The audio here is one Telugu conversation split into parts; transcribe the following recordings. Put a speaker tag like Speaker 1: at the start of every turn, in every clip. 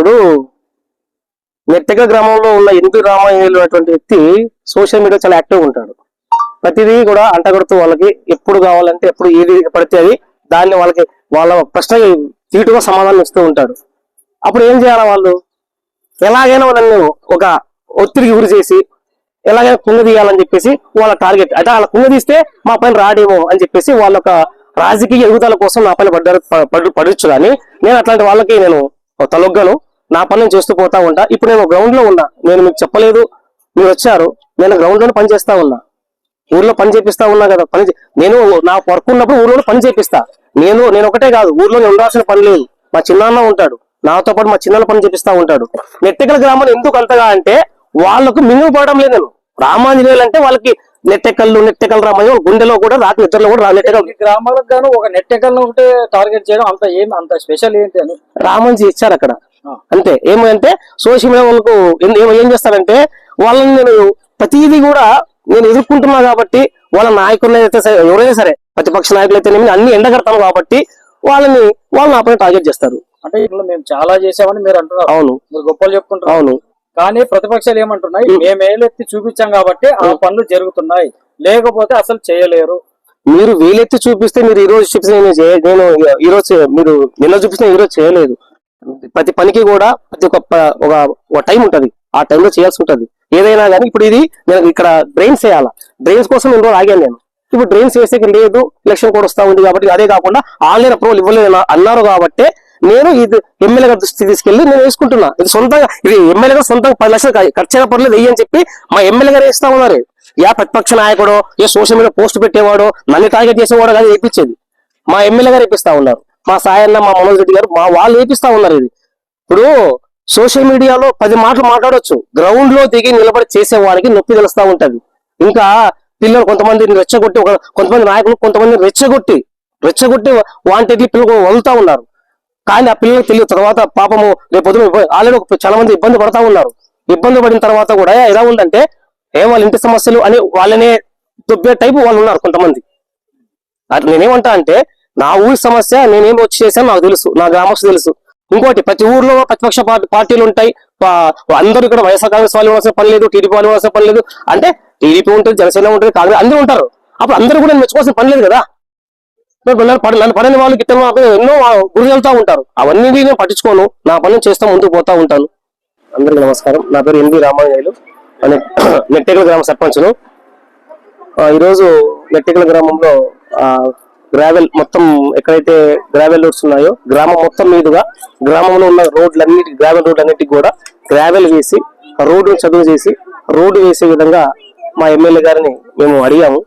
Speaker 1: ఇప్పుడు నెట్టెక గ్రామంలో ఉన్న ఎన్పి రామాయణులు అటువంటి వ్యక్తి సోషల్ మీడియా చాలా యాక్టివ్ ఉంటాడు. ప్రతిదీ కూడా అంటగడుతూ వాళ్ళకి ఎప్పుడు కావాలంటే ఎప్పుడు ఏది పడితే అది దాన్ని వాళ్ళకి వాళ్ళ ప్రశ్న తీటుగా సమాధానం ఇస్తూ ఉంటాడు. అప్పుడు ఏం చేయాలి వాళ్ళు? ఎలాగైనా వాళ్ళని ఒక ఒత్తిడికి గురి చేసి ఎలాగైనా కుంగదీయాలని చెప్పేసి వాళ్ళ టార్గెట్ అంటే వాళ్ళ కుంగదీస్తే మా పైన రాడేమో అని చెప్పేసి వాళ్ళ ఒక రాజకీయ ఎదుగుదల కోసం నా పైన పడ్డారు పడు పడచ్చు కానీ నేను అట్లాంటి వాళ్ళకి నేను తలొగ్గను. నా పని నేను చేస్తూ పోతా ఉంటా. ఇప్పుడు నేను గ్రౌండ్లో ఉన్నా. నేను మీకు చెప్పలేదు. మీరు వచ్చారు. నేను గ్రౌండ్లోనే పని చేస్తా ఉన్నా. ఊర్లో పని చేపిస్తా ఉన్నా కదా. పని నేను నా వర్క్ ఉన్నప్పుడు ఊర్లో పని చేపిస్తా. నేను నేను ఒకటే కాదు. ఊర్లో ఉండాల్సిన పని లేదు. మా చిన్నాన్న ఉంటాడు. నాతో పాటు మా చిన్న పని చేపిస్తా ఉంటాడు. నెట్టెకల గ్రామం ఎందుకు అంతగా అంటే వాళ్ళకు మింగులు పోవడం లేదు నేను. రామాంజనేయులు అంటే వాళ్ళకి నెట్టెకల్లు నెట్టెకల్ వాళ్ళ గుండెలో కూడా రాత్రి నిద్రలో కూడా నెట్టెకల్
Speaker 2: గ్రామాలకు గాను ఒక నెట్టెకల్ని ఒకటి టార్గెట్ చేయడం అంత ఏం అంత స్పెషల్ ఏంటి అని?
Speaker 1: రామంజీ ఇచ్చారు అక్కడ. అంతే. ఏమంటే సోషల్ మీడియా వాళ్ళకు ఏం- చేస్తారంటే వాళ్ళని నేను ప్రతిదీ కూడా నేను ఎదుర్కొంటున్నా కాబట్టి వాళ్ళ నాయకులు అయితే సరే ఎవరైనా సరే ప్రతిపక్ష నాయకులు అయితే అన్ని ఎండగడతాం కాబట్టి వాళ్ళని వాళ్ళు నా పైన టార్గెట్ చేస్తారు.
Speaker 2: అంటే ఇందులో మేము చాలా చేసామని మీరు అంటున్నారు.
Speaker 1: అవును.
Speaker 2: మీరు గొప్పలు చెప్పుకుంటున్నారు.
Speaker 1: అవును.
Speaker 2: కానీ ప్రతిపక్షాలు ఏమంటున్నాయి? మేము ఏలెత్తి చూపించాం కాబట్టి ఆ పనులు జరుగుతున్నాయి. లేకపోతే అసలు చేయలేరు.
Speaker 1: మీరు వీలెత్తి చూపిస్తే మీరు ఈ రోజు చూపిస్తే నేను నేను ఈ రోజు మీరు నిన్న చూపిస్తే ఈ రోజు చేయలేదు. ప్రతి పనికి కూడా ప్రతి ఒక్క ఒక ఒక టైం ఉంటుంది. ఆ టైంలో చేయాల్సి ఉంటుంది. ఏదైనా కానీ ఇప్పుడు ఇది నేను ఇక్కడ డ్రైన్స్ వేయాలా. డ్రైన్స్ కోసం నేను రోజు ఆగాను నేను. ఇప్పుడు డ్రైన్స్ వేస్తే లేదు ఎలక్షన్ కూడా వస్తా ఉంది కాబట్టి అదే కాకుండా ఆన్లైన్ అప్రూవల్ ఇవ్వలేదు అన్నారు కాబట్టి నేను ఇది ఎమ్మెల్యే గారి దృష్టి తీసుకెళ్ళి నేను వేసుకుంటున్నా. ఇది సొంతంగా ఇది ఎమ్మెల్యే గారు సొంతంగా పది లక్షలు ఖర్చు అయిన పర్లేదు వెయ్యి అని చెప్పి మా ఎమ్మెల్యే గారు వేస్తా ఉన్నారు. యా ప్రతిపక్ష నాయకుడు ఏ సోషల్ మీడియా పోస్ట్ పెట్టేవాడు నన్ను టార్గెట్ చేసేవాడు కానీ వేయించేది మా ఎమ్మెల్యే గారు వేపిస్తా ఉన్నారు. మా సాయన్న మా మనోజ్ రెడ్డి గారు మా వాళ్ళు వేపిస్తా ఉన్నారు ఇది. ఇప్పుడు సోషల్ మీడియాలో పది మాటలు మాట్లాడొచ్చు. గ్రౌండ్లో దిగి నిలబడి చేసే వారికి నొప్పి తెలుస్తా ఉంటది. ఇంకా పిల్లలు కొంతమంది రెచ్చగొట్టి ఒక కొంతమంది నాయకులు కొంతమంది రెచ్చగొట్టి రెచ్చగొట్టి వాంటెడ్లీ పిల్లలు వదులుతా ఉన్నారు. కానీ ఆ పిల్లలకు తెలియదు. తర్వాత పాపము రేపు ఆల్రెడీ చాలా మంది ఇబ్బంది పడతా ఉన్నారు. ఇబ్బంది పడిన తర్వాత కూడా ఎలా ఉందంటే ఏ వాళ్ళ ఇంటి సమస్యలు అని వాళ్ళనే దుబ్బే టైపు వాళ్ళు ఉన్నారు కొంతమంది. అది నేనేమంటా అంటే నా ఊరి సమస్య నేనేం వచ్చి చేశాను నాకు తెలుసు నా గ్రామస్తు తెలుసు. ఇంకోటి ప్రతి ఊర్లో ప్రతిపక్ష పార్టీ పార్టీలు ఉంటాయి. అందరూ ఇక్కడ వైఎస్ఆర్ కాంగ్రెస్ వాళ్ళు ఇవ్వాల్సిన పని లేదు టీడీపీ వాళ్ళు ఇవ్వాల్సిన పని లేదు. అంటే టీడీపీ ఉంటుంది జనసేన ఉంటుంది కాంగ్రెస్ అందరూ ఉంటారు. అప్పుడు అందరూ కూడా నేను మెచ్చుకోవాల్సిన పని లేదు కదా. నన్ను పడ- పడని వాళ్ళు గిట్ట ఎన్నో గురి వెళ్తా ఉంటారు. అవన్నీ నేను పట్టించుకోను. నా పని చేస్తా ముందుకు పోతా ఉంటాను. అందరికీ నమస్కారం. నా పేరు ఎన్వి రామాంజనేయులు. అనే నెట్టెకల గ్రామ సర్పంచ్ను. ఈరోజు నెట్టికల గ్రామంలో గ్రావెల్ మొత్తం ఎక్కడైతే గ్రావెల్ రోడ్స్ ఉన్నాయో గ్రామం మొత్తం మీదుగా గ్రామంలో ఉన్న రోడ్లన్నిటి గ్రావెల్ రోడ్లన్నిటికి కూడా గ్రావెల్ వేసి రోడ్డు చదువు చేసి రోడ్డు వేసే విధంగా మా ఎమ్మెల్యే గారిని మేము అడిగాము.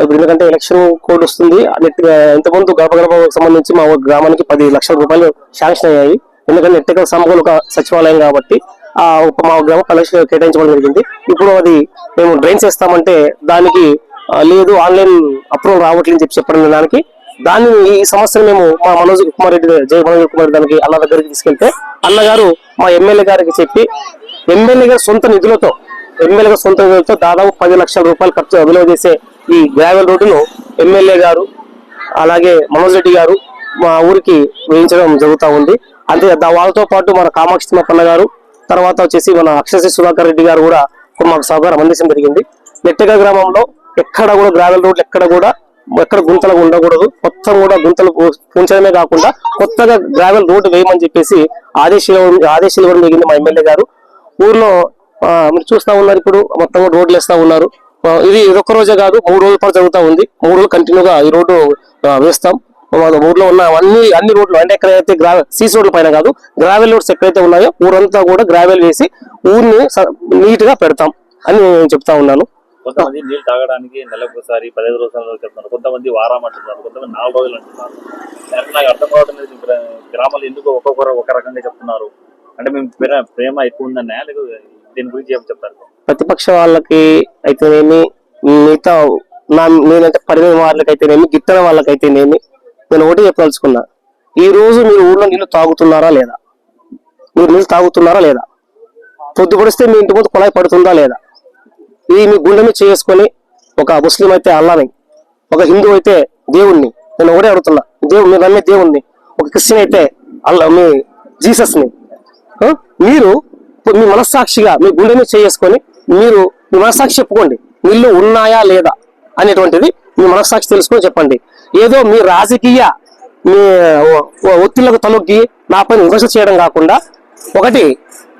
Speaker 1: ఇప్పుడు ఎందుకంటే ఎలక్షన్ కోడ్ వస్తుంది నెట్టిగా ఇంతకుముందు గడప గడపకు సంబంధించి మా గ్రామానికి పది లక్షల రూపాయలు శాంక్షన్ అయ్యాయి. ఎందుకంటే ఎట్టకల సమకూల ఒక సచివాలయం కాబట్టి ఆ మా గ్రామ పది లక్షలు కేటాయించడం జరిగింది. ఇప్పుడు అది మేము డ్రైన్స్ వేస్తామంటే దానికి లేదు ఆన్లైన్ అప్రూవల్ రావట్లేదు చెప్పి చెప్పడం దానికి దాన్ని ఈ సంవత్సరం మేము మా మనోజ్ కుమార్ రెడ్డి జయ మనోజ్ కుమార్ రెడ్డి దానికి అన్న దగ్గరికి తీసుకెళ్తే అన్నగారు మా ఎమ్మెల్యే గారికి చెప్పి ఎమ్మెల్యే గారి సొంత నిధులతో ఎమ్మెల్యే గారి సొంత నిధులతో దాదాపు పది లక్షల రూపాయలు ఖర్చు విలువ చేసే ఈ గ్రావెల్ రోడ్డును ఎమ్మెల్యే గారు అలాగే మనోజ్ రెడ్డి గారు మా ఊరికి వేయించడం జరుగుతూ ఉంది. అంతే దా- వాళ్ళతో పాటు మన కామాక్షి తిమ్మప్పన్న గారు తర్వాత వచ్చేసి మన అక్షశ్రీ సుధాకర్ రెడ్డి గారు కూడా మాకు సహకారం అందించడం జరిగింది. నెట్టెగ గ్రామంలో ఎక్కడ కూడా గ్రావెల్ రోడ్లు ఎక్కడ కూడా ఎక్కడ గుంతలు ఉండకూడదు. మొత్తం కూడా గుంతలు పూంచడమే కాకుండా కొత్తగా గ్రావెల్ రోడ్డు వేయమని చెప్పేసి ఆదేశాలు ఆదేశాలు ఇవ్వడం జరిగింది మా ఎమ్మెల్యే గారు. ఊర్లో మీరు చూస్తూ ఉన్నారు ఇప్పుడు మొత్తం రోడ్లు వేస్తూ ఉన్నారు. ఇది ఒక్క రోజే కాదు మూడు రోజుల పాటు జరుగుతూ ఉంది. మూడు రోజులు కంటిన్యూగా ఈ రోడ్డు వేస్తాం. ఊర్లో ఉన్న అన్ని అన్ని రోడ్లు అంటే ఎక్కడైతే గ్రావెల్ సీసీ రోడ్ల పైన కాదు గ్రావెల్ రోడ్స్ ఎక్కడైతే ఉన్నాయో ఊరంతా కూడా గ్రావెల్ వేసి ఊరిని నీట్గా పెడతాం అని నేను చెప్తా ఉన్నాను.
Speaker 3: కొంతమంది నీళ్ళు తాగడానికి నెలకు ఒకసారి పదిహేను రోజులు చెప్తున్నారు కొంతమంది వారం అంటున్నారు. కొంతమంది నాలుగు రోజులు అంటున్నారు. నాకు నాకు అర్థం కావడం లేదు. గ్రామాలు ఎందుకు ఒక్కొక్కరు ఒక రకంగా చెప్తున్నారు? అంటే మేము ప్రేమ ప్రేమ ఎక్కువ ఉందన్నా లేకపోతే దీని గురించి ఏం చెప్తారు?
Speaker 1: ప్రతిపక్ష వాళ్ళకి అయితేనేమి మిగతా నా నేనంటే పరిమిత వాళ్ళకి అయితేనేమి గిట్టన వాళ్ళకైతేనేమి నేను ఒకటి చెప్పదలుచుకున్నా. ఈ రోజు మీరు ఊర్లో నీళ్ళు తాగుతున్నారా లేదా? మీరు నీళ్ళు తాగుతున్నారా లేదా? పొద్దు పొడిస్తే మీ ఇంటి ముందు కుళాయి పడుతుందా లేదా? ఇది మీ గుండె మీద చేసుకొని ఒక ముస్లిం అయితే అల్లాని ఒక హిందూ అయితే దేవుణ్ణి. నేను ఒకటే అడుగుతున్నా దేవుడు మీరు నమ్మే దేవుణ్ణి ఒక క్రిస్టియన్ అయితే అల్లా మీ జీసస్ని. మీరు మీ మనస్సాక్షిగా మీ గుండెని చేసుకొని మీరు మీ మనస్సాక్షి చెప్పుకోండి నీళ్ళు ఉన్నాయా లేదా అనేటువంటిది మీ మనస్సాక్షి తెలుసుకొని చెప్పండి. ఏదో మీ రాజకీయ మీ ఒత్తిళ్ళకు తలొగ్గి నా పైన విమర్శ చేయడం కాకుండా ఒకటి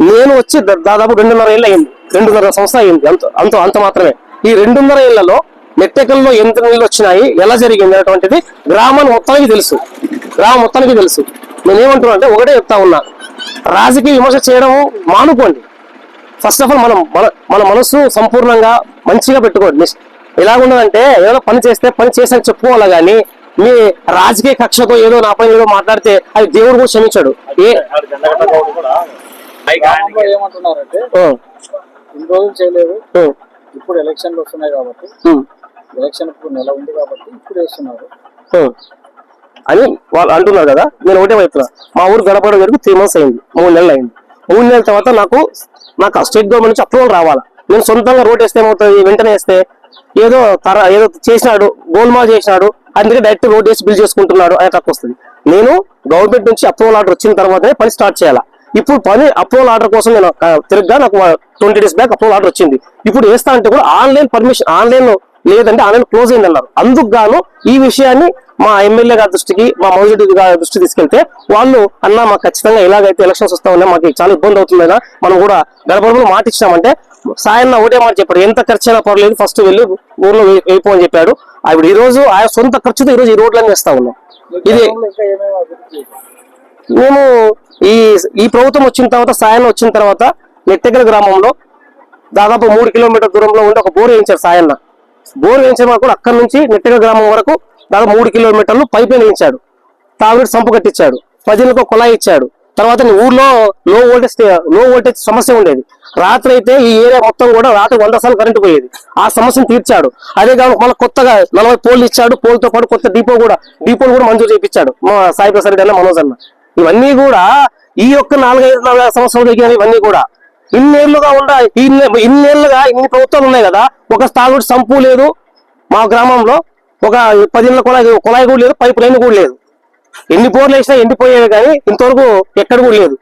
Speaker 1: నేను వచ్చి దాదాపు రెండున్నర ఏళ్ళు అయింది రెండున్నర సంవత్సరం అయింది అంత అంత అంత మాత్రమే. ఈ రెండున్నర ఏళ్ళలో మెట్టెకల్లో ఎంత నీళ్ళు వచ్చినాయి ఎలా జరిగింది అనేటువంటిది గ్రామాన్ని మొత్తానికి తెలుసు. గ్రామం మొత్తానికి తెలుసు. నేనేమంటున్నా అంటే ఒకటే చెప్తా ఉన్నా. రాజకీయ విమర్శ చేయడం మానుకోండి. ఫస్ట్ ఆఫ్ ఆల్ మనం మన మన మనసు సంపూర్ణంగా మంచిగా పెట్టుకోండి. మిస్ ఎలాగున్నదంటే ఏదో పని చేస్తే పని చేసాను చెప్పుకోవాలి కానీ మీ రాజకీయ కక్షతో ఏదో నాపై ఏదో మాట్లాడితే అది దేవుడు కూడా క్షమించాడు. ఏ
Speaker 2: ఏమంటున్నారంటే ఇన్ని రోజులు చేయలేదు. ఇప్పుడు ఎలక్షన్లు వస్తున్నాయి కాబట్టి ఎలక్షన్ ఇప్పుడు నెల ఉంది కాబట్టి ఇప్పుడు వేస్తున్నారు.
Speaker 1: అని వాళ్ళు అంటున్నారు కదా. నేను ఒకటే చెప్తున్నా. మా ఊరు గడపడ వరకు త్రీ మంత్స్ అయింది. మూడు నెలలు అయింది. మూడు నెలల తర్వాత నాకు నాకు స్టేట్ గవర్నమెంట్ నుంచి అప్రూవల్ రావాలా. నేను సొంతంగా రోడ్ వేస్తే ఏమవుతుంది? వెంటనే వేస్తే ఏదో తర ఏదో చేసినాడు గోల్మాల్ చేసినాడు అందుకే డైరెక్ట్ రోడ్ వేసి బిల్ చేసుకుంటున్నాడు అనే తక్కువ వస్తుంది. నేను గవర్నమెంట్ నుంచి అప్రూవల్ ఆర్డర్ వచ్చిన తర్వాతనే పని స్టార్ట్ చేయాలా. ఇప్పుడు పని అప్రూవల్ ఆర్డర్ కోసం నేను తిరగ్గా నాకు twenty days back approval order వచ్చింది. ఇప్పుడు వేస్తా అంటే కూడా ఆన్లైన్ పర్మిషన్ ఆన్లైన్ లేదంటే ఆన్లైన్ క్లోజ్ అయింది అన్నారు. అందుకు గాను ఈ విషయాన్ని మా ఎమ్మెల్యే గారి దృష్టికి మా మౌజుడి గారి దృష్టి తీసుకెళ్తే వాళ్ళు అన్న మాకు ఖచ్చితంగా ఎలాగైతే ఎలక్షన్స్ వస్తా ఉన్నాయి మాకు చాలా ఇబ్బంది అవుతుందైనా మనం కూడా గడపడలో మాట ఇచ్చామంటే సాయన్న ఒకటే మాట చెప్పాడు. ఎంత ఖర్చైనా పర్లేదు ఫస్ట్ వెళ్ళి ఊర్లో వెళ్ళిపో అని చెప్పాడు. ఆవిడ ఈ రోజు ఆయన సొంత ఖర్చుతో ఈ రోజు ఈ రోడ్లన్నీ వేస్తా ఉన్నాం. ఇది మేము ఈ ఈ ప్రభుత్వం వచ్చిన తర్వాత సాయం వచ్చిన తర్వాత నెట్టెగల గ్రామంలో దాదాపు మూడు కిలోమీటర్ దూరంలో ఉండి ఒక బోర్ వేయించారు సాయన్న. బోర్ వేయించడం కూడా అక్కడి నుంచి నెట్టెగల గ్రామం వరకు దాదాపు మూడు కిలోమీటర్లు పైప్ వేయించాడు. తాగునీటి సంపు కట్టించాడు. ప్రజలకు కుళాయి ఇచ్చాడు. తర్వాత ఊర్లో లో వోల్టేజ్లో వోల్టేజ్ సమస్య ఉండేది. రాత్రి అయితే ఈ ఏరియా మొత్తం కూడా రాత్రి వంద సార్లు కరెంటు పోయేది. ఆ సమస్యను తీర్చాడు. అదే కాదు మళ్ళీ కొత్తగా నలభై పోల్లు ఇచ్చాడు. పోల్తో పాటు కొత్త డిపో కూడా డిపోలు కూడా మంజూరు చేయించాడు మా సాయి ప్రసాద్ రెడ్డి అన్న మనోజ్ అన్న. ఇవన్నీ కూడా ఈ యొక్క నాలుగైదు నాలుగైదు సంవత్సరాలు దిగినవి ఇవన్నీ కూడా. ఇన్నేళ్ళుగా ఉండ ఇన్ని ఇన్నేళ్ళుగా ఇన్ని ప్రభుత్వాలు ఉన్నాయి కదా. ఒక స్థాయి సంపు లేదు మా గ్రామంలో. ఒక పదిహేను కుళాయి కుళాయి కూడా లేదు పైపు లైన్ కూడా లేదు. ఎన్ని బోర్లు వేసినా ఎండిపోయేవి కానీ ఇంతవరకు ఎక్కడ కూడా లేదు.